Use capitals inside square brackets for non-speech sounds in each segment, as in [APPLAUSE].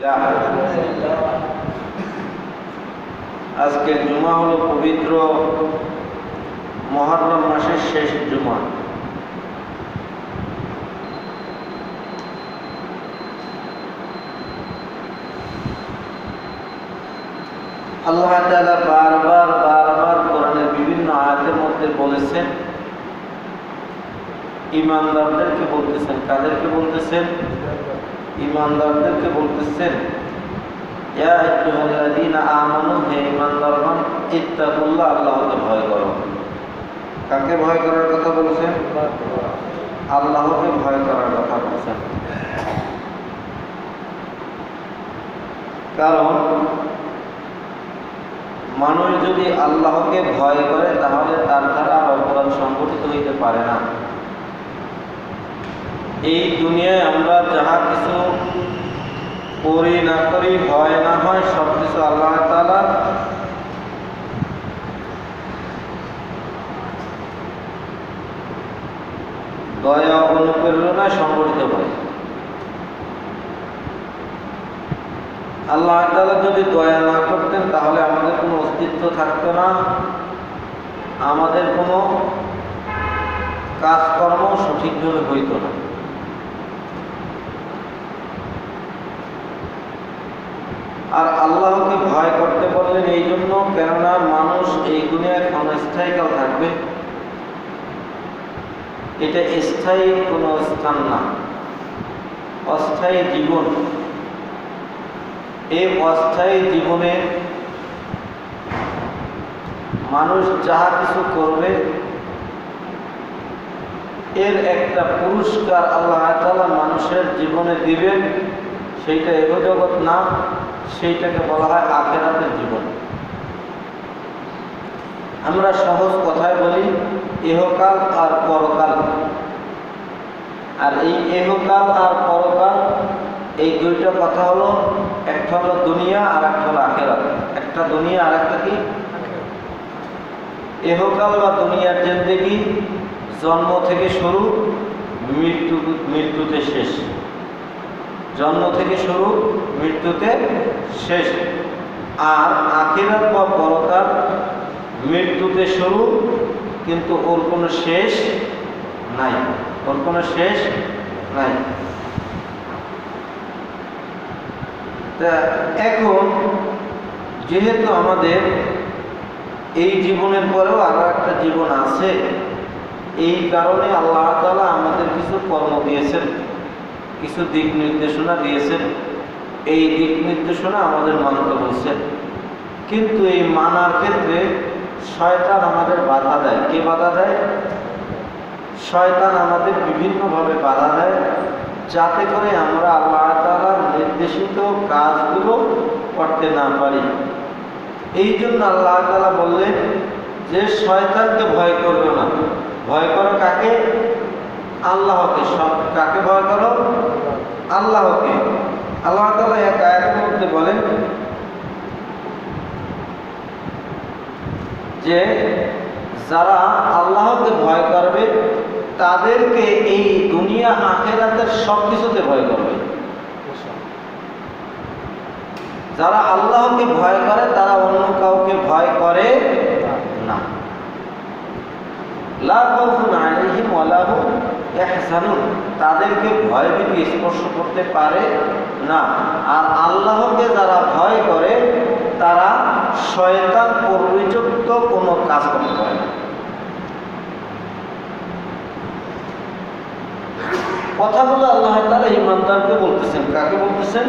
[LAUGHS] আজকে জুমা হলো পবিত্র মহরম মাসের শেষ জুমা। আল্লাহ বারবার বারবার কোরআনের বিভিন্ন আয়াতের মধ্যে বলেছেন, ইমানদারদেরকে বলতেছেন, কাদেরকে বলতেছেন? ইমানদারদেরকে বলতেছেন কারণ, মানুষ যদি আল্লাহকে ভয় করে, তাহলে তার দ্বারা অপরাধ সংগঠিত হইতে পারে না। এই দুনিয়ায় আমরা যাহা কিছু করি না করি, হয় না হয় সব কিছু আল্লাহ তালা দয়া অনুপ্রেরণায় সংগঠিত হয় আল্লাহ তালা যদি দয়া না করতেন, তাহলে আমাদের কোনো অস্তিত্ব থাকতো না। আমাদের কোনো কাজকর্ম সঠিকভাবে হইতো না। আর আল্লাহকে ভয় করতে বললেন এই জন্য? কেননা মানুষ এই দুনিয়ায় ক্ষণস্থায়ীকাল থাকবে। এটা স্থায়ী কোনো স্থান না। অস্থায়ী জীবন। এই অস্থায়ী জীবনে মানুষ যাহা কিছু করবে, এর একটা পুরস্কার আল্লাহ তালা মানুষের জীবনে দিবেন, সেইটা এগোজগৎ না। সেইটাকে বলা হয় আখেরাতের জীবন। আমরা সহজ কথায় বলি এহকাল আর পরকাল। আর এই এহকাল আর পরকাল, এই দুইটা কথা হলো, একটা হলো দুনিয়া আর একটা হলো আখেরাত। একটা দুনিয়া আর একটা কি? এহকাল বা দুনিয়ার জেন্দেগি, জন্ম থেকে শুরু, মৃত্যু, মৃত্যুতে শেষ। জন্ম থেকে শুরু মৃত্যুতে শেষ। আর আখিরাত বা পরকাল মৃত্যুতে শুরু, কিন্তু ওর কোনো শেষ নাই। ওর কোনো শেষ নাই। তা এখন যেহেতু আমাদের এই জীবনের পরেও আরও একটা জীবন আছে, এই কারণে আল্লাহ তালা আমাদের কিছু কর্ম দিয়েছেন। কিছু দিক নির্দেশনা দিয়েছেন। এই দিক নির্দেশনা আমাদের মানতে বলছেন কিন্তু এই মানার ক্ষেত্রে শয়তান আমাদের বাধা দেয়। কে বাধা দেয়? শয়তান আমাদের বিভিন্নভাবে বাধা দেয়। যাতে করে আমরা আল্লাহ তালার নির্দেশিত কাজগুলো করতে না পারি। এই জন্য আল্লাহ তালা বললেন যে শয়তানকে ভয় করবে না। ভয় করো কাকে? আল্লাহকে সব কাকে ভয় করো? আল্লাহকে। আল্লাহ তালা এক আয়াতের মধ্যে বলেন যে, যারা আল্লাহকে ভয় করবে, তাদেরকে এই দুনিয়া আখেরাতের সব কিছুতে ভয় করবে। যারা আল্লাহকে ভয় করে, তারা অন্য কাউকে ভয় করে না। লা খাউফুন আলাইহিম ওয়ালা ইয়াহজানুন তাদেরকে ভয়ভীতি স্পর্শ করতে পারে না। আর আল্লাহকে যারা ভয় করে, তারা শয়তান প্রবৃযুক্ত কোনো কাজ করতে পারে না। কথাগুলো আল্লাহ তাআলা ইমানদারকে বলতেছেন। কাকে বলতেছেন?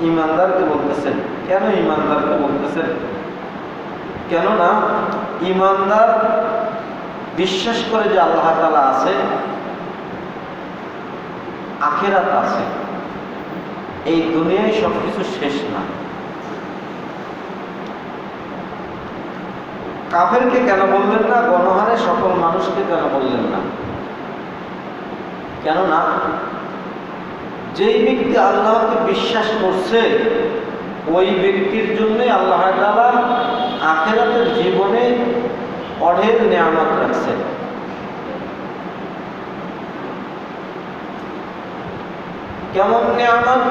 ইমানদারকে বলতেছেন। কেন ইমানদারকে বলতেছেন? কেননা ইমানদার বিশ্বাস করে যে আল্লাহ তালা আছে, আখেরাত আছে। এই দুনিয়ায় সব কিছু শেষ না। কাফেরকে কেন বললেন না? গণহারে সকল মানুষকে কেন বললেন না? কেননা, যেই ব্যক্তি আল্লাহকে বিশ্বাস করছে, ওই ব্যক্তির জন্যই আল্লাহ তালা আখেরাতের জীবনে অঢের নেয়ামত রাখছেন। কেমন নেয়ামত?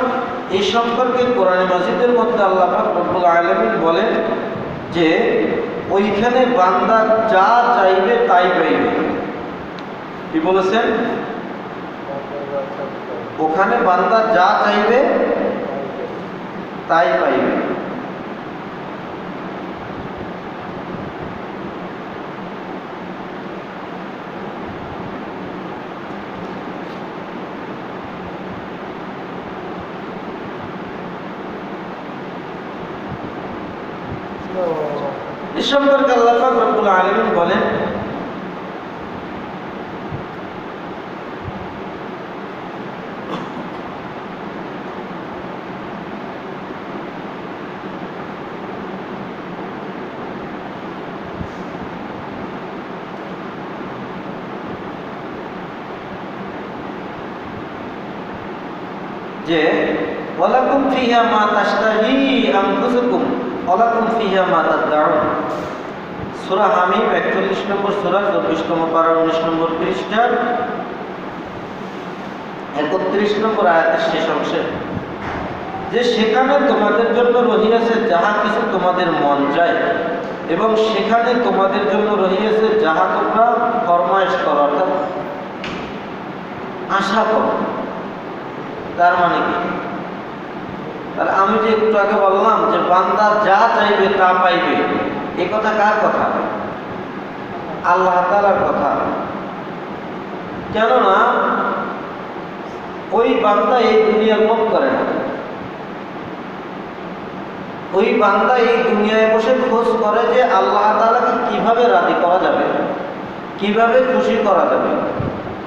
এই সম্পর্কে কোরআন মাজিদের মধ্যে আল্লাহ রব্বুল আলামিন বলেন যে, ওইখানে বান্দা যা চাইবে তাই পাইবে। কি বলেছেন? ওখানে বান্দা যা চাইবে তাই পাইবে এ সম্পর্কে আল্লাহ পাক রব্বুল আলামিন বলেন সূরা হামিম 41 নম্বর সূরা 24 নম্বর পারা 19 নম্বর পৃষ্ঠা 31 নম্বর আয়াতের শেষ অংশে। যে সেখানে তোমাদের জন্য রহিয়াছে যাহা কিছু তোমাদের মন চায়, এবং সেখানে তোমাদের জন্য রহিয়াছে যাহা তোমরা ফরমায়েশ করো, অর্থাৎ আশা করো। তার মানে কি? তাহলে আমি যে একটু আগে বললাম যে বান্দা যা চাইবে তা পাইবে। এ কথা কার কথা? আল্লাহ তালার কথা। কেননা, ওই বান্দা এই দুনিয়ার মত করে না। ওই বান্দা এই দুনিয়ায় বসে খোঁজ করে যে আল্লাহ তালাকে কীভাবে রাজি করা যাবে, কীভাবে খুশি করা যাবে,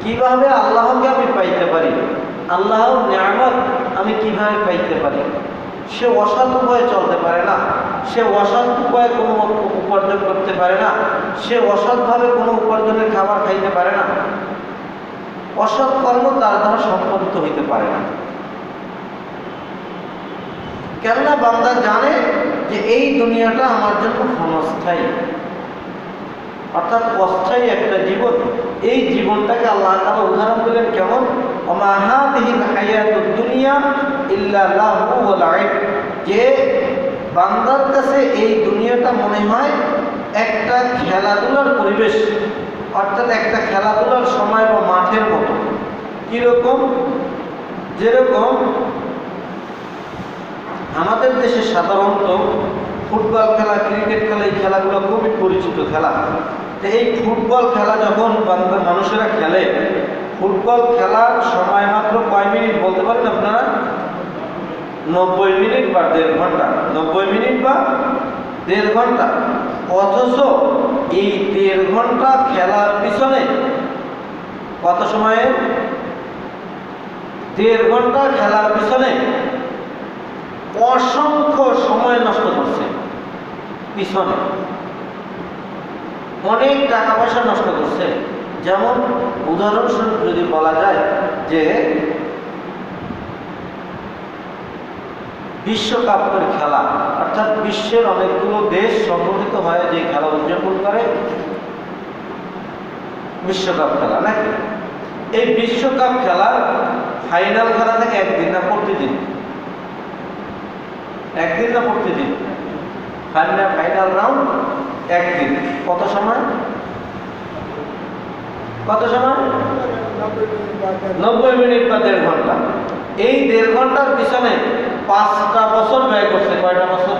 কীভাবে আল্লাহকে আমি পাইতে পারি, আল্লাহর নিয়ামত আমি কীভাবে পাইতে পারি। সে অসৎ উপায়ে চলতে পারে না। সে অসৎ উপায়ে কোনো উপার্জন করতে পারে না। সে অসৎভাবে কোনো উপার্জনের খাবার খাইতে পারে না। অসৎ কর্ম তার দ্বারা সম্পাদিত হইতে পারে না। কেননা বান্দা জানে যে এই দুনিয়াটা আমার জন্য ক্ষণস্থায়ী। অর্থাৎ অস্থায়ী একটা জীবন। এই জীবনটাকে আল্লাহ তালা উদাহরণ দিলেন কেমন? অমাহাদিহীন হায়াতুদ দুনিয়া ইল্লাল্লাহু ওয়াল আইব যে বান্দার কাছে এই দুনিয়াটা মনে হয় একটা খেলাধুলার পরিবেশ, অর্থাৎ একটা খেলাধুলার সময় বা মাঠের মতো। কীরকম? যেরকম আমাদের দেশে সাধারণত ফুটবল খেলা, ক্রিকেট খেলা, এই খেলাগুলো খুবই পরিচিত খেলা। এই ফুটবল খেলা যখন বাংলার মানুষেরা খেলে ফুটবল খেলার সময় মাত্র কয় মিনিট বলতে পারেন আপনারা? নব্বই মিনিট বা দেড় ঘণ্টা। নব্বই মিনিট বা দেড় ঘণ্টা। অথচ এই দেড় ঘণ্টা খেলার পিছনে কত সময়ে? দেড় ঘণ্টা খেলার পিছনে অসংখ্য সময় নষ্ট করছে। পিছনে অনেক টাকা পয়সা নষ্ট করছে। যেমন উদাহরণস্বরূপ যদি বলা যায় যে বিশ্বকাপের খেলা, অর্থাৎ বিশ্বের অনেকগুলো দেশ সংগঠিত হয় যে খেলা উদযাপন করে, বিশ্বকাপ খেলা নাকি? এই বিশ্বকাপ খেলার ফাইনাল খেলা থেকে একদিন না প্রতিদিন? একদিন না প্রতিদিন? ফাইনাল ফাইনাল রাউন্ড একদিন। কত সময়? কত সময়? নব্বই মিনিট বা দেড় ঘণ্টা। এই দেড় ঘণ্টার পিছনে পাঁচটা বছর ব্যয় করছে। কয়টা বছর?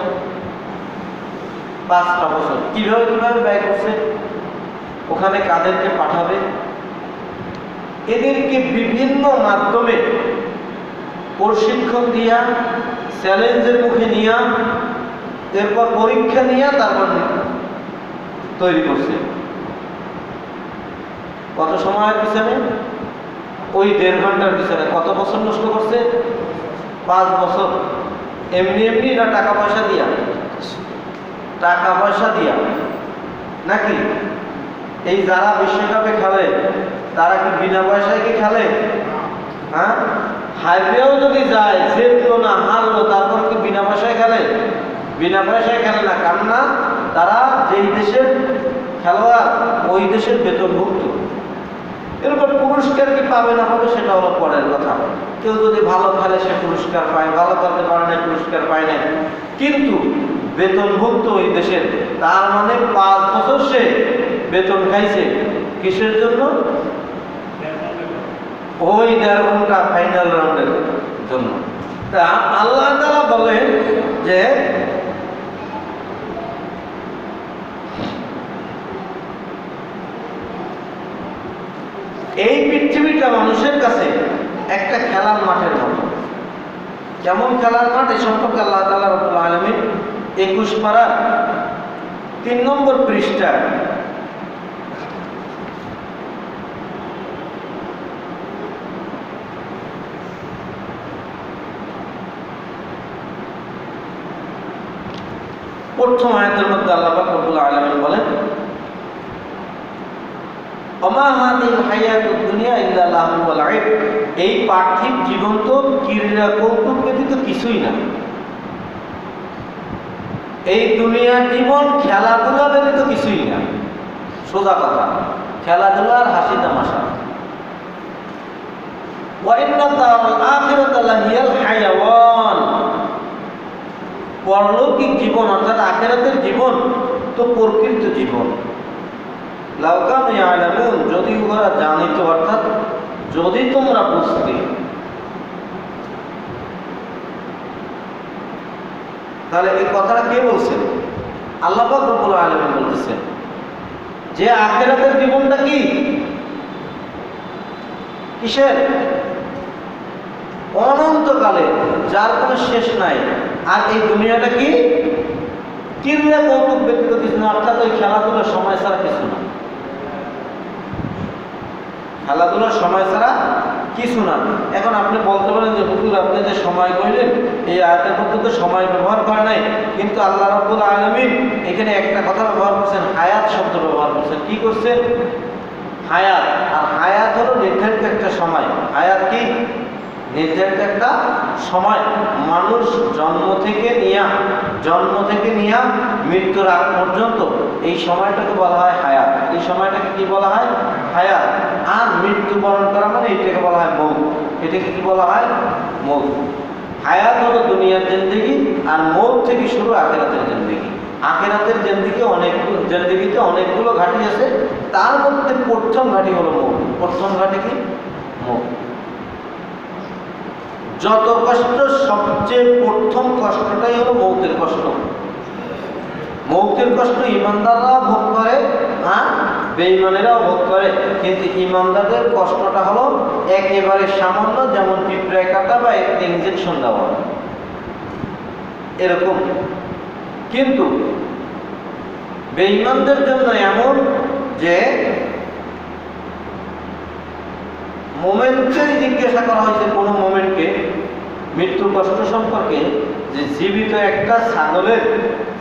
পাঁচটা বছর। কীভাবে কীভাবে ব্যয় করছে? ওখানে কাদেরকে পাঠাবে? এদেরকে বিভিন্ন মাধ্যমে প্রশিক্ষণ দিয়া, চ্যালেঞ্জের মুখে নিয়া, এরপর পরীক্ষা নিয়ে তারপর তৈরি করছে। কত সময়ের পিছনে ওই দেড় ঘণ্টার পিছনে কত বছর নষ্ট করছে? পাঁচ বছর। এমনি এমনি না টাকা পয়সা দিয়া? টাকা পয়সা দিয়া। নাকি? এই যারা বিশ্বকাপে খেলে, তারা কি বিনা পয়সায় কি খেলে? হ্যাঁ? হারবেও যদি যায়, জিতলো না, হারলো, তারপর কি বিনা পয়সায় খেলে? বিনা পয়সায় খেলে না। কারণ না তারা যেই দেশের খেলোয়াড়, ওই দেশের বেতনভুক্ত। এরপর পুরস্কার কি পাবে না পাবে সেটা হলো পরের কথা। কেউ যদি ভালো খেলে সে পুরস্কার পায়, ভালো করতে পারে না পুরস্কার পায় না কিন্তু বেতনভুক্ত ওই দেশের, তার মানে পাঁচ বছর সে বেতন খাইছে। কিসের জন্য? ওই দেড় ঘণ্টা ফাইনাল রাউন্ডের জন্য। তা আল্লাহ তালা বলেন যে এই পৃথিবীটা মানুষের কাছে একটা খেলার মাঠের মতো। কেমন খেলার মাঠ? এ সম্পর্কে আল্লাহ তালা রবুল আলমিন একুশ পাড়ার তিন নম্বর পৃষ্ঠা প্রথম আয়াতের মধ্যে আল্লাহ পাক রব্বুল আলামিন বলেন ওমা হাদিল হায়াতুদ দুনিয়া ইল্লা লাহু ওয়াল আইব। এই পার্থিব জীবন তো ক্রীড়া কৌতুক ব্যতীত কিছুই না। এই দুনিয়ার জীবন খেলাধুলা ব্যতীত কিছুই না। সোজা কথা খেলাধুলা হাসি তামাশা। পরলৌকিক জীবন অর্থাৎ আখেরাতের জীবন তো প্রকৃত জীবন। লাউকান ইয়ালামুন, যদি ওরা জানিত, অর্থাৎ যদি তোমরা বুঝতে। তাহলে এই কথাটা কে বলছেন? আল্লাহ রব্বুল আলামিন বলতেছেন, যে আখেরাতের জীবনটা কি? কিসের? অনন্তকালে, যার কোনো শেষ নাই। আর এই দুনিয়াটা কি? ক্রীড়া কৌতুক ব্যতীত কিছু না, অর্থাৎ ওই খেলাধুলার সময় ছাড়া কিছু না। খেলাধুলার সময় ছাড়া কিছু না। এখন আপনি বলতে পারেন যে, হুজুর, আপনি যে সময় কইলেন এই আয়াতের মধ্যে তো সময় ব্যবহার করে নাই। কিন্তু আল্লাহ রব্বুল আলমী এখানে একটা কথা ব্যবহার করছেন, হায়াত শব্দ ব্যবহার করছেন। কি করছেন? হায়াত। আর হায়াত হলো নির্ধারিত একটা সময়। হায়াত কি? নির্ধারিত একটা সময়। মানুষ জন্ম থেকে নিয়া, জন্ম থেকে নিয়া মৃত্যুর আগ পর্যন্ত এই সময়টাকে বলা হয় হায়াত। এই সময়টাকে কি বলা হয়? হায়াত। আর মৃত্যুবরণ করা মানে এটাকে বলা হয় মৌ এটাকে কি বলা হয়? মৌ হায়াত হলো দুনিয়ার জিন্দিগি আর মৌ থেকে শুরু আখেরাতের জিন্দিগি। আখেরাতের জিন্দিগি অনেক, জিন্দিগিতে অনেকগুলো ঘাটি আছে। তার মধ্যে প্রথম ঘাটি হলো মৌ প্রথম ঘাটি কি? মৌ যত কষ্ট, সবচেয়ে প্রথম কষ্টটাই হলো মৌতের কষ্ট। মৌতের কষ্ট ইমানদাররাও ভোগ করে হ্যাঁ? বেঈমানেরাও ভোগ করে। কিন্তু ইমানদারদের কষ্টটা হলো একেবারে সামান্য, যেমন পিঁপড়ায় কাটা বা একটা ইঞ্জেকশন দেওয়া এরকম। কিন্তু বেঈমানদের জন্য এমন যে মোমেন্টকে জিজ্ঞাসা করা হয়েছে কোনো মোমেন্টকে মৃত্যু কষ্ট সম্পর্কে যে জীবিত একটা ছাগলের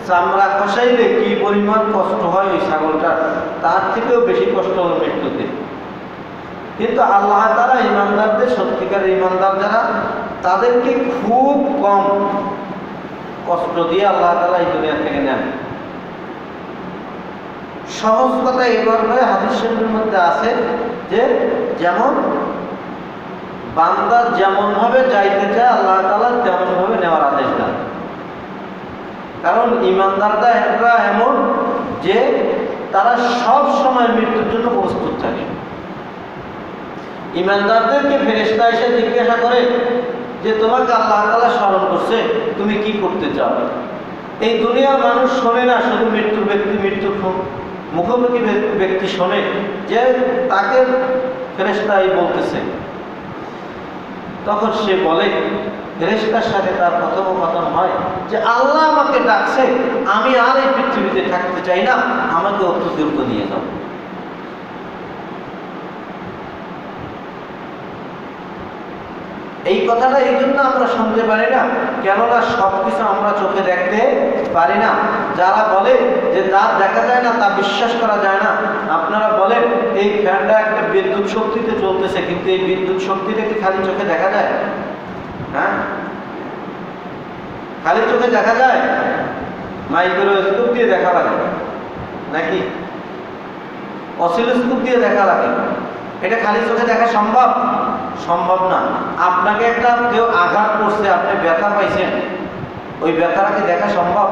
চামড়া খসাইলে কি পরিমাণ কষ্ট হয় ওই ছাগলটার তার থেকেও বেশি কষ্ট হবে মৃত্যুতে। কিন্তু আল্লাহ তারা ইমানদারদের সত্যিকার ইমানদার যারা, তাদেরকে খুব কম কষ্ট দিয়ে আল্লাহ তালা এই দুনিয়া থেকে নেন। সহজ কথা করে হাদিস মধ্যে আছে যে, যেমন বান্দা যেমন ভাবে যাইতে চায়, আল্লাহ তালা তেমন ভাবে নেওয়ার আদেশ দেন। কারণ ইমানদাররা একটা এমন যে তারা সব সময় মৃত্যুর জন্য প্রস্তুত থাকে। ইমানদারদেরকে ফেরেস্তা এসে জিজ্ঞাসা করে যে, তোমাকে আল্লাহ তালা স্মরণ করছে, তুমি কি করতে চাও? এই দুনিয়ার মানুষ শোনে না, শুধু মৃত্যুর ব্যক্তি মৃত্যুর মুখোমুখি ব্যক্তি শোনে যে তাকে ফেরেস্তাই বলতেছে। তখন সে বলে ফেরেস্তার সাথে তার কথোপকথন হয় যে আল্লাহ আমাকে ডাকছে, আমি আর এই পৃথিবীতে থাকতে চাই না আমাকে অত দ্রুত নিয়ে যাও। এই কথাটা এই জন্য আমরা শুনতে পারি না। কেননা সব কিছু আমরা চোখে দেখতে পারি না। যারা বলে যে তা দেখা যায় না, তা বিশ্বাস করা যায় না। আপনারা বলেন, এই ফ্যানটা একটা বিদ্যুৎ শক্তিতে চলতেছে কিন্তু এই বিদ্যুৎ শক্তিটা কি খালি চোখে দেখা যায়? হ্যাঁ? খালি চোখে দেখা যায়? মাইক্রোস্কোপ দিয়ে দেখা লাগে। নাকি? অসিলোস্কোপ দিয়ে দেখা লাগে। এটা খালি চোখে দেখা সম্ভব? সম্ভব না। আপনাকে একটা কেউ আঘাত করছে, আপনি ব্যথা পাইছেন, ওই ব্যথাটাকে দেখা সম্ভব?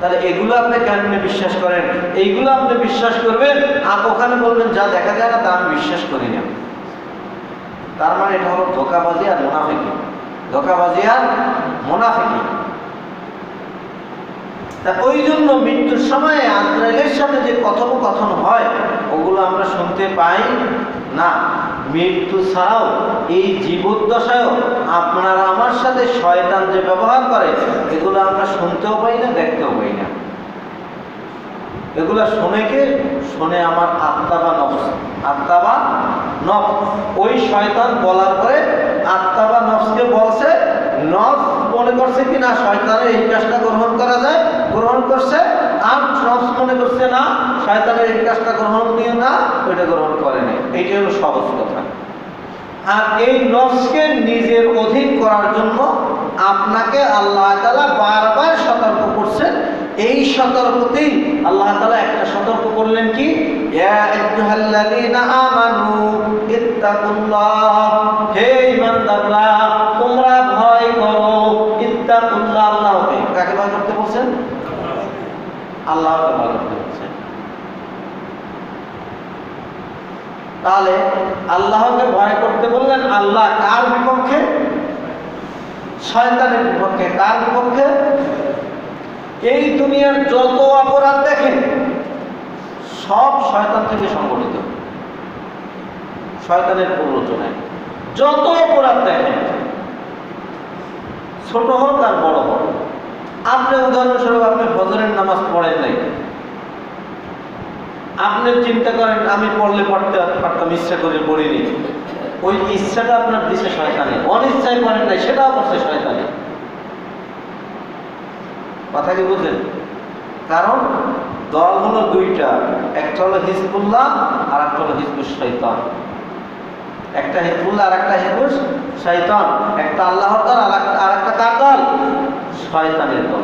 তাহলে এগুলো আপনি কেমনে বিশ্বাস করেন? এইগুলো আপনি বিশ্বাস করবেন, আর ওখানে বলবেন, যা দেখা যায় না, তা আমি বিশ্বাস করি না। তার মানে এটা হলো ধোকাবাজি আর মোনাফিকি। ধোকাবাজি আর মোনাফিকি। তা ওই জন্য মৃত্যুর সময় আজরাইলের সাথে যে কথোপকথন হয়, ওগুলো আমরা শুনতে পাই। না, মৃত্যু ছাড়াও এই জীবদ্দশায়ও আপনারা আমার সাথে শয়তান যে ব্যবহার করে, এগুলো আমরা শুনতেও পাই না, দেখতেও পাই না। এগুলা শুনে কে? শুনে আমার আত্মা বা নফস। আত্মা বা নফস। ওই শয়তান বলার পরে আত্মা বা নফসকে বলছে নফ মনে করছে কি না, শয়তানের এই কাজটা গ্রহণ করা যায়, গ্রহণ করছে, আর নফস মনে করছে না শয়তানের এই কাজটা গ্রহণ নিয়ে না, ওইটা গ্রহণ করে নাই এইটা হলো সহজ কথা। আর এই নফসকে নিজের অধীন করার জন্য আপনাকে আল্লাহ তালা বারবার সতর্ক করছেন। এই সতর্কতেই আল্লাহ তালা একটা সতর্ক করলেন কি? হে ঈমানদাররা তোমরা ভয় করো ইত্তাকুল্লাহ আল্লাহকে কাকে ভয় করতে বলছেন আল্লাহকে ভয় করতে বলছেন তাহলে আল্লাহকে ভয় করতে বললেন, আল্লাহ কার বিপক্ষে? শয়তানের বিপক্ষে। কার বিপক্ষে? এই দুনিয়ার যত অপরাধ দেখেন, সব শয়তান থেকে সংগঠিত। শয়তানের প্ররোচনায়। যত অপরাধ দেখেন, ছোট হোক আর বড় হোক। আপনি উদাহরণস্বরূপ আপনি ফজরের নামাজ পড়েন নাই। আপনি চিন্তা করেন, আমি পড়লে পড়তে পারতাম, ইচ্ছা করে পড়িনি। ওই ইচ্ছাটা আপনার দিছে শয়তানে। অনিচ্ছায় করেন নাই, সেটাও করছে শয়তানে। কথা কি বুঝলেন? কারণ দল হলো দুইটা, একটা হলো হিজবুল্লাহ আর একটা হলো হিজবুল শৈতান একটা হিজবুল্লাহ আর একটা হিজবুল শৈতান একটা আল্লাহর দল আর একটা কার দল? শয়তানের দল।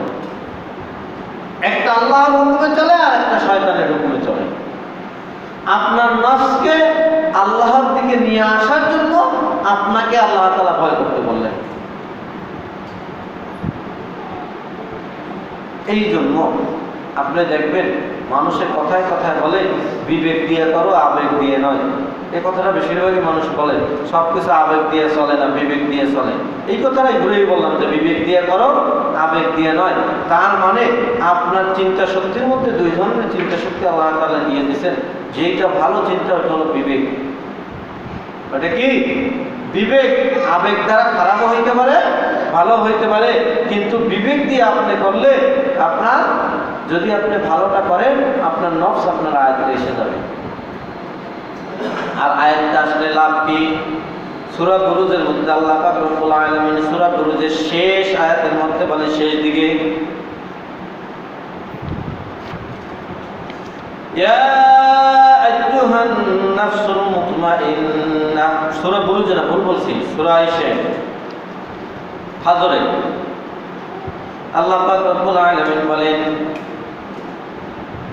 একটা আল্লাহর হুকুমে চলে আর একটা শয়তানের হুকুমে চলে। আপনার নফসকে আল্লাহর দিকে নিয়ে আসার জন্য আপনাকে আল্লাহ তালা ভয় করতে বললেন। এই জন্য আপনি দেখবেন মানুষের কথায় কথায় বলে, বিবেক দিয়ে করো, আবেগ দিয়ে নয়। এ কথাটা বেশিরভাগই মানুষ বলে। সব কিছু আবেগ দিয়ে চলে না, বিবেক দিয়ে চলে। এই কথাটাই ঘুরেই বললাম যে বিবেক দিয়ে করো, আবেগ দিয়ে নয়। তার মানে আপনার চিন্তা শক্তির মধ্যে দুই ধরনের চিন্তা শক্তি আল্লাহ তালা দিয়ে দিয়েছেন যেইটা ভালো চিন্তা হলো বিবেক। ওটা কি? বিবেক আবেগ দ্বারা খারাপও হইতে পারে, ভালো হইতে পারে, কিন্তু বিবেক দিয়ে আপনি করলে আপনার, যদি আপনি ভালোটা করেন, আপনার নফস আপনার আয়াতে এসে যাবে। আর আয়াতটা আসলে লাভ কি? সুরা বুরুজের মধ্যে আল্লাহ পাক রব্বুল সুরা বুরুজের শেষ আয়াতের মধ্যে বলে শেষ দিকে يا أيها النفس المطمئنة سورة বুরুজ না ভুল বলছি সূরা আয়েশা হাজরে আল্লাহ পাক রব্বুল আলামিন বলেন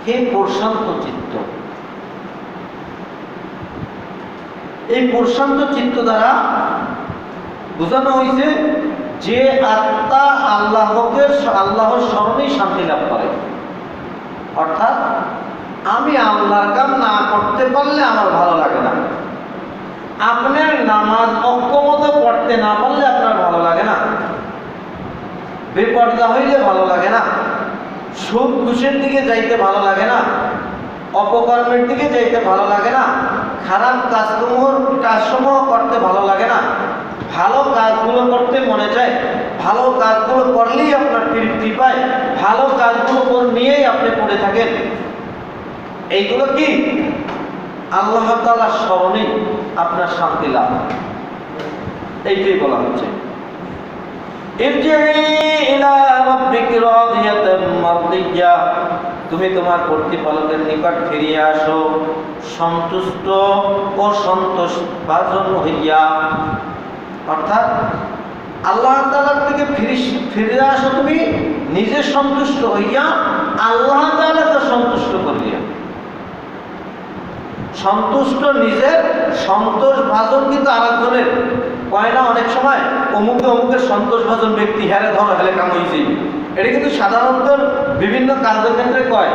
হে প্রশান্ত চিত্ত এই প্রশান্ত চিত্ত দ্বারা বোঝানো হয়েছে যে আত্মা আল্লাহকে আল্লাহর স্মরণেই শান্তি লাভ করে অর্থাৎ আমি আল্লাহর কাম না করতে পারলে আমার ভালো লাগে না। আপনার নামাজ অক্ষমত পড়তে না পারলে আপনার ভালো লাগে না। বেপর্দা হইলে ভালো লাগে না। সুদ ঘুষের দিকে যাইতে ভালো লাগে না। অপকর্মের দিকে যাইতে ভালো লাগে না। খারাপ কাজসমূহ কাজসমূহ করতে ভালো লাগে না। ভালো কাজগুলো করতে মনে চায়। ভালো কাজগুলো করলেই আপনার তৃপ্তি পায়। ভালো কাজগুলো নিয়েই আপনি পড়ে থাকেন। এইগুলো কি? আল্লাহ তালা স্মরণে আপনার শান্তি লাভ এইটাই বলা হচ্ছে। তুমি তোমার কর্তৃপালকের নিকট ফিরিয়ে আসো, সন্তুষ্ট ও সন্তোষ ভাজন হইয়া। অর্থাৎ আল্লাহ তালার থেকে ফিরে আসো তুমি, নিজে সন্তুষ্ট হইয়া আল্লাহ তালাকে সন্তুষ্ট করিয়া। সন্তুষ্ট নিজের, সন্তোষ ভাজন কিন্তু আরেকজনের। কয় না, অনেক সময় অমুকে অমুকের সন্তোষ ভাজন ব্যক্তি হ্যারে ধরো হেলে কামই যাইবে এটা কিন্তু সাধারণত বিভিন্ন কার্যক্ষেত্রে কয়।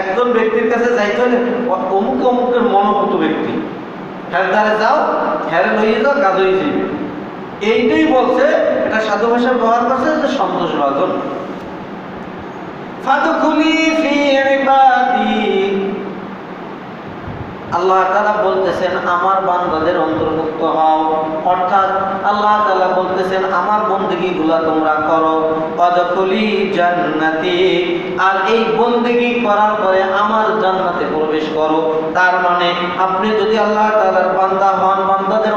একজন ব্যক্তির কাছে যাইতে হলে অমুক অমুকের মনোভূত ব্যক্তি। হ্যার দ্বারে যাও হ্যারে লইয়ে যাও, কাজ হয়ে এইটাই বলছে, এটা সাধু ভাষা ব্যবহার করছে যে সন্তোষ ভাজন। ফাদখুলি ফি ইবাদি আল্লাহ তালা বলতেছেন, আমার বান্দাদের অন্তর্ভুক্ত হও। অর্থাৎ আল্লাহ তালা বলতেছেন, আমার বন্দেগীগুলা তোমরা করো। অদখলি জান্নাতি। আর এই বন্দেগী করার পরে আমার জান্নাতে প্রবেশ করো। তার মানে আপনি যদি আল্লাহ তালার বান্দা হন, বান্দাদের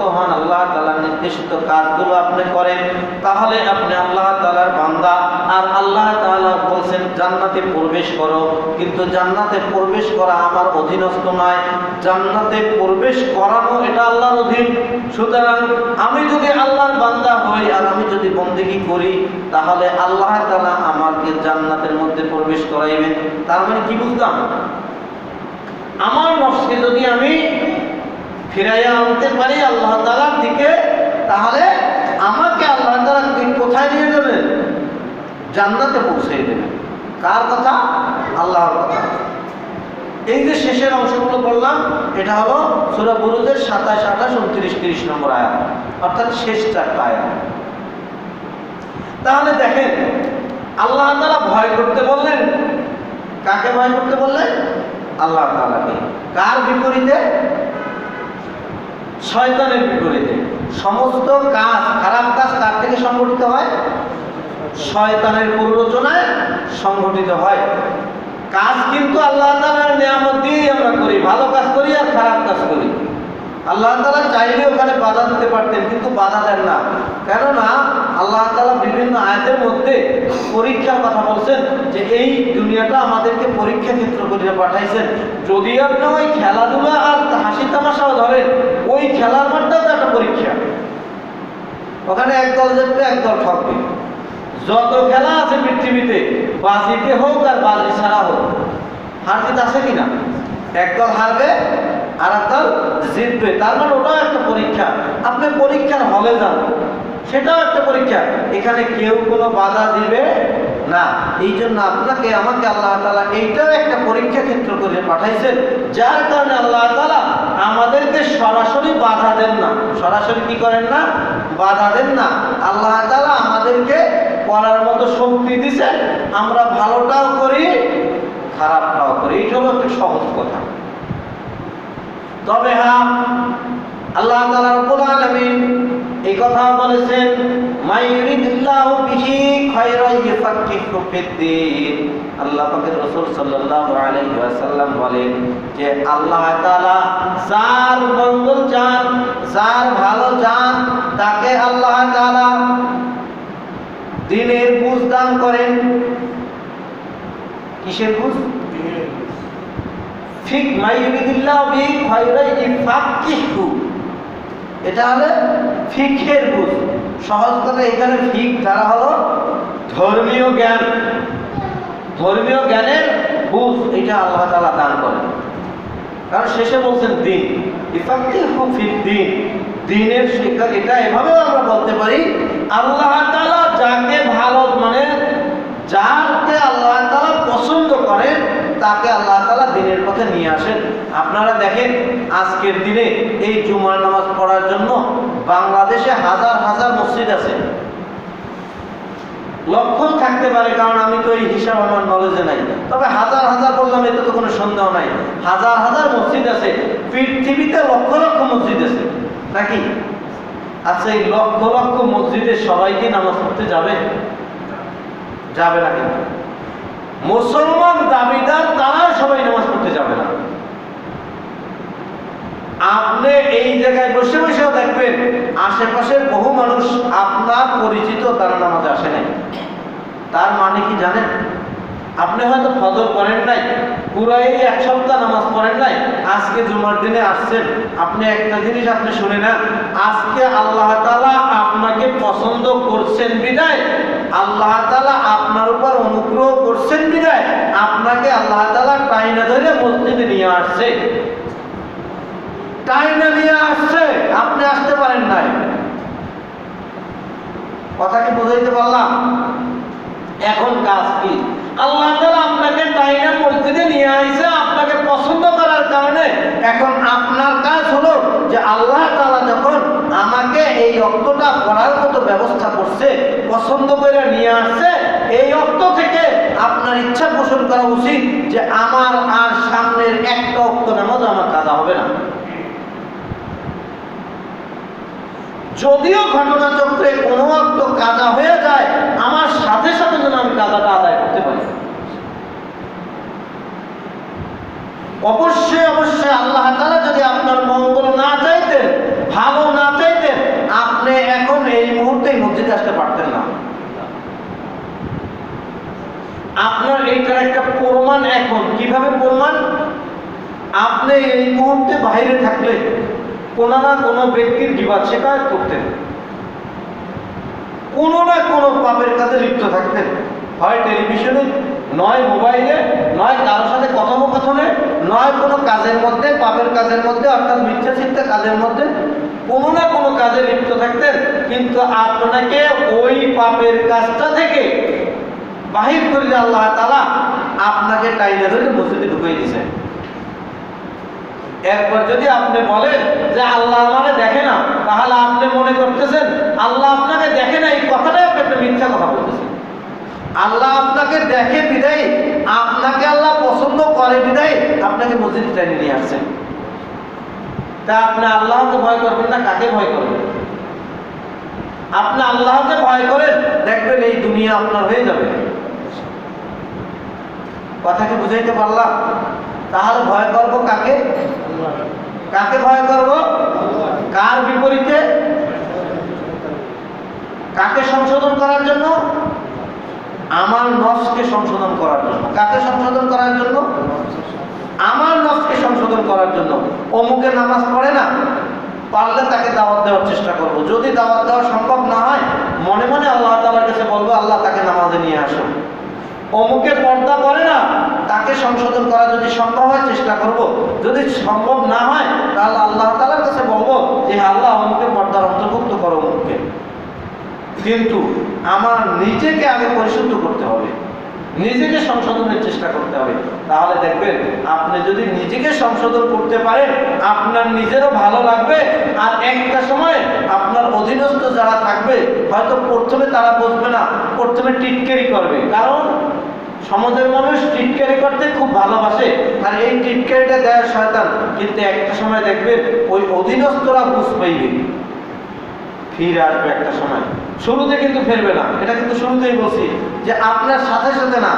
অন্তর্ভুক্ত হন আল্লাহ তাআলার নির্দেশিত কাজগুলো আপনি করেন, তাহলে আপনি আল্লাহ তাআলার বান্দা। আর আল্লাহ তাআলা বলছেন, জান্নাতে প্রবেশ করো। কিন্তু জান্নাতে প্রবেশ করা আমার অধীনস্থ নয়। জান্নাতে প্রবেশ করানো এটা আল্লাহর অধীন। সুতরাং আমি যদি আল্লাহর বান্দা হই আর আমি যদি বন্দেগী করি, তাহলে আল্লাহ তালা আমাকে জান্নাতের মধ্যে প্রবেশ করাইবেন। তার মানে কি বুঝলাম? আমার নফসকে যদি আমি ফিরাইয়া আনতে পারি আল্লাহ তালার দিকে, তাহলে আমাকে আল্লাহ তাআলা কি- কোথায় নিয়ে যাবেন জান্নাতে পৌঁছে দেবেন কার কথা? আল্লাহর কথা। এই যে শেষের অংশগুলো বললাম এটা হলো সুরা বুরুজের সাতাশ, আঠাশ, উনত্রিশ, তিরিশ নম্বর আয়াত, অর্থাৎ শেষ চারটা আয়াত। তাহলে দেখেন, আল্লাহ তাআলা ভয় করতে বললেন। কাকে ভয় করতে বললেন? আল্লাহ তাআলাকে। কার বিপরীতে? শয়তানের বিপরীতে। সমস্ত কাজ, খারাপ কাজ তার থেকে সংগঠিত হয়? শয়তানের প্ররোচনায় সংগঠিত হয়। কাজ কিন্তু আল্লাহ তালার নিয়ামত দিয়েই আমরা করি। ভালো কাজ করি আর খারাপ কাজ করি। আল্লাহ তালা চাইলে ওখানে বাধা দিতে পারতেন, কিন্তু বাধা দেন না। কেননা আল্লাহ তালা বিভিন্ন আয়াতের মধ্যে পরীক্ষার কথা বলছেন যে এই দুনিয়াটা আমাদেরকে পরীক্ষা ক্ষেত্র করে পাঠাইছেন। যদি আপনি ওই খেলাধুলা আর হাসি তামাশাও ধরেন, ওই খেলার মাঠটাও তো একটা পরীক্ষা। ওখানে একদল জিতবে একদল ঠকবে। যত খেলা আছে পৃথিবীতে, বাজিতে হোক আর বাজি ছাড়া হোক হার জিত আছে কিনা? একদল হারবে আর একদল জিতবে, তার মানে ওটাও একটা পরীক্ষা। আপনি পরীক্ষার হলে যান, সেটাও একটা পরীক্ষা। এখানে কেউ কোনো বাধা দিবে না। এই জন্য আপনাকে, আমাকে আল্লাহ তালা এইটাও একটা পরীক্ষা ক্ষেত্র করে পাঠাইছেন, যার কারণে আল্লাহ তালা আমাদেরকে সরাসরি বাধা দেন না। সরাসরি কি করেন না? বাধা দেন না। আল্লাহ তালা আমাদেরকে করার মতো শক্তি দিছেন, আমরা ভালোটাও করি, খারাপটাও করি। এইটা হলো একটা সহজ কথা। তবে হ্যাঁ আল্লাহ তাআলা রব্বুল আলামিন এই কথা বলেছেন মাইয়ুরিদুল্লাহু বিহি খায়রান ইউফাক্কিহু ফিদ্দীন। আল্লাহ পাকের রাসূল সাল্লাল্লাহু আলাইহি ওয়াসাল্লাম বলেন যে আল্লাহ তাআলা যার মঙ্গল চান যার ভালো চান তাকে আল্লাহ তাআলা দিনের বুঝ দান করেন। কিসের বুঝ? ঠিক মাইয়ুরিদুল্লাহ বি খয়রাই ইফাক্কিহু এটা হলো ফিকের বুঝ। সহজ কথা এখানে ফিক দ্বারা হলো ধর্মীয় জ্ঞান। ধর্মীয় জ্ঞানের বুঝ এটা আল্লাহ তাআলা দান করেন। কারণ শেষে বলছেন দিন। ইফাক্কিহু ফিদ দিন। দিনের শিক্ষা এটা এভাবেও আমরা বলতে পারি, আল্লাহ তাআলা যাকে ভালো মানে যাকে আল্লাহ তাআলা পছন্দ করেন, তাকে আল্লাহ পথে নিয়ে আসেন। আপনারা দেখেন, আজকের দিনে এই জুমার নামাজ পড়ার জন্য বাংলাদেশে হাজার হাজার মসজিদ আছে। লক্ষ্য থাকতে পারে, কারণ আমি তো এই হিসাব আমার নলেজে নাই। তবে হাজার হাজার বললাম, এতে তো কোনো সন্দেহ নাই। হাজার হাজার মসজিদ আছে, পৃথিবীতে লক্ষ লক্ষ মসজিদ আছে। নাকি? আচ্ছা এই লক্ষ লক্ষ মসজিদে সবাইকে নামাজ পড়তে যাবে? যাবে না কিন্তু। মুসলমান দাবিদার, তারা সবাই নামাজ পড়তে যাবে না। আপনি এই জায়গায় বসে বসেও দেখবেন আশেপাশের বহু মানুষ আপনার পরিচিত, তারা নামাজ আসে নাই। তার মানে কি জানেন? আপনি হয়তো ফজর করেন নাই পুরো এই এক সপ্তাহ নামাজ পড়েন নাই, আজকে জুমার দিনে আসছেন। আপনি একটা জিনিস আপনি শুনে নেন, আজকে আল্লাহ তাআলা আপনাকে পছন্দ করছেন বিদায় আল্লাহ তালা আপনার উপর অনুগ্রহ করছেন বিদায় আপনাকে আল্লাহ তালা টাইনা ধরে মসজিদে নিয়ে আসছে। টাইনা নিয়ে আসছে, আপনি আসতে পারেন নাই। কথা কি বুঝাইতে পারলাম? এখন কাজ কি? আল্লাহ তাআলা আপনাকে টাইনা মসজিদে নিয়ে আইছে, আপনাকে পছন্দ করার কারণে। এখন আপনার কাজ হলো যে আল্লাহ তালা যখন আমাকে এই অক্তটা পড়ার মতো ব্যবস্থা করছে, পছন্দ করে নিয়ে আসছে, এই অক্ত থেকে আপনার ইচ্ছা পোষণ করা উচিত যে আমার আর সামনের একটা অক্ত নামাজ আমার কাজা হবে না। যদিও ঘটনাচক্রে কোনো অক্ত কাজা হয়ে যায়, আমার সাথে সাথে যেন আমি কাজাটা আদায় করতে পারি। অবশ্যই অবশ্যই আল্লাহ তারা যদি আপনার মঙ্গল না চাইতেন ভালো না চাইতেন আপনি এখন এই মুহূর্তে মসজিদে আসতে পারতেন না। আপনার এইটার একটা প্রমাণ এখন। কীভাবে প্রমাণ? আপনি এই মুহূর্তে বাইরে থাকলে কোনো না কোনো ব্যক্তির বিবাদ শেখায়ত করতেন। কোনো না কোনো পাপের কাজে লিপ্ত থাকতেন। হয় টেলিভিশনে, নয় মোবাইলে, নয় কারোর সাথে কথোপকথনে, নয় কোনো কাজের মধ্যে, পাপের কাজের মধ্যে, অর্থাৎ মিথ্যা চিন্তা কাজের মধ্যে কোনো না কোনো কাজে লিপ্ত থাকতেন, কিন্তু আপনাকে ওই পাপের কাজটা থেকে বাহির করে আল্লাহ তালা আপনাকে টাইনে ধরে মসজিদে ঢুকিয়ে দিয়েছেন। এরপর যদি আপনি বলেন যে আল্লাহ আমাকে দেখে না, তাহলে আপনি মনে করতেছেন, আল্লাহ আপনাকে দেখে না, এই কথাটাই আপনি একটা মিথ্যা কথা বলতেছেন। আল্লাহ আপনাকে দেখে বিদায়, আপনাকে আল্লাহ পছন্দ করে বিদায়, আপনাকে মসজিদ টেনে নিয়ে আসছেন। তা আপনি আল্লাহকে ভয় করবেন না কাকে ভয় করবেন? আপনি আল্লাহকে ভয় করেন, দেখবেন এই দুনিয়া আপনার হয়ে যাবে। কথা কি বুঝাইতে পারলাম? তাহলে ভয় করব কাকে? কাকে ভয় করব? কার বিপরীতে? কাকে সংশোধন করার জন্য? আমার নফসকে সংশোধন করার জন্য। কাকে সংশোধন করার জন্য? আমার নফসকে সংশোধন করার জন্য অমুকে নামাজ পড়ে না, পারলে তাকে দাওয়াত দেওয়ার চেষ্টা করব। যদি দাওয়াত দেওয়া সম্ভব না হয়, মনে মনে আল্লাহ তালার কাছে বলব, আল্লাহ তাকে নামাজে নিয়ে আসো অমুকে পর্দা করে না, তাকে সংশোধন করা যদি সম্ভব হয়, চেষ্টা করব। যদি সম্ভব না হয়, তাহলে আল্লাহ তাআলার কাছে বলব যে আল্লাহ, অমুকে পর্দার অন্তর্ভুক্ত করো অমুককে কিন্তু আমার নিজেকে আগে পরিশুদ্ধ করতে হবে। নিজেকে সংশোধনের চেষ্টা করতে হবে। তাহলে দেখবেন, আপনি যদি নিজেকে সংশোধন করতে পারেন, আপনার নিজেরও ভালো লাগবে। আর একটা সময় আপনার অধীনস্থ যারা থাকবে, হয়তো প্রথমে তারা বুঝবে না, প্রথমে টিটকেরি করবে। কারণ সমাজের মানুষ টিটকারি করতে খুব ভালোবাসে। আর এই টিটকারিটা দেয় শয়তান। কিন্তু একটা সময় দেখবেন, ওই অধীনস্থরা বুঝ পাইবে ফিরে আসবে একটা সময়। শুরুতে কিন্তু ফেলবে না। এটা কিন্তু শুরুতেই বলছি যে আপনার সাথে সাথে না,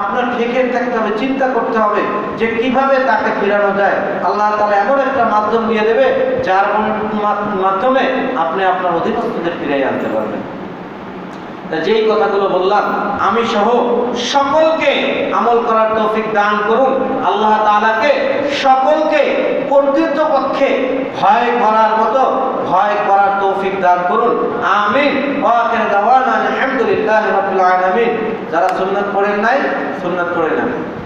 আপনার ঠেকে থাকতে হবে চিন্তা করতে হবে যে কীভাবে তাকে ফিরানো যায়। আল্লাহ তালা এমন একটা মাধ্যম দিয়ে দেবে যার মাধ্যমে আপনি আপনার অধীনস্থদের ফিরিয়ে আনতে পারবেন। যেই কথাগুলো বললাম, আমি সহ সকলকে আমল করার তৌফিক দান করুন। আল্লাহ তাআলাকে সকলকে কর্তৃত্বপক্ষে ভয় করার মতো ভয় করার তৌফিক দান করুন। আমিন। ওয়া আমিন দাওয়ানা আলহামদুলিল্লাহি রাব্বিল আলামিন। যারা সুন্নাত পড়েন নাই, সুন্নাত পড়ে নেন।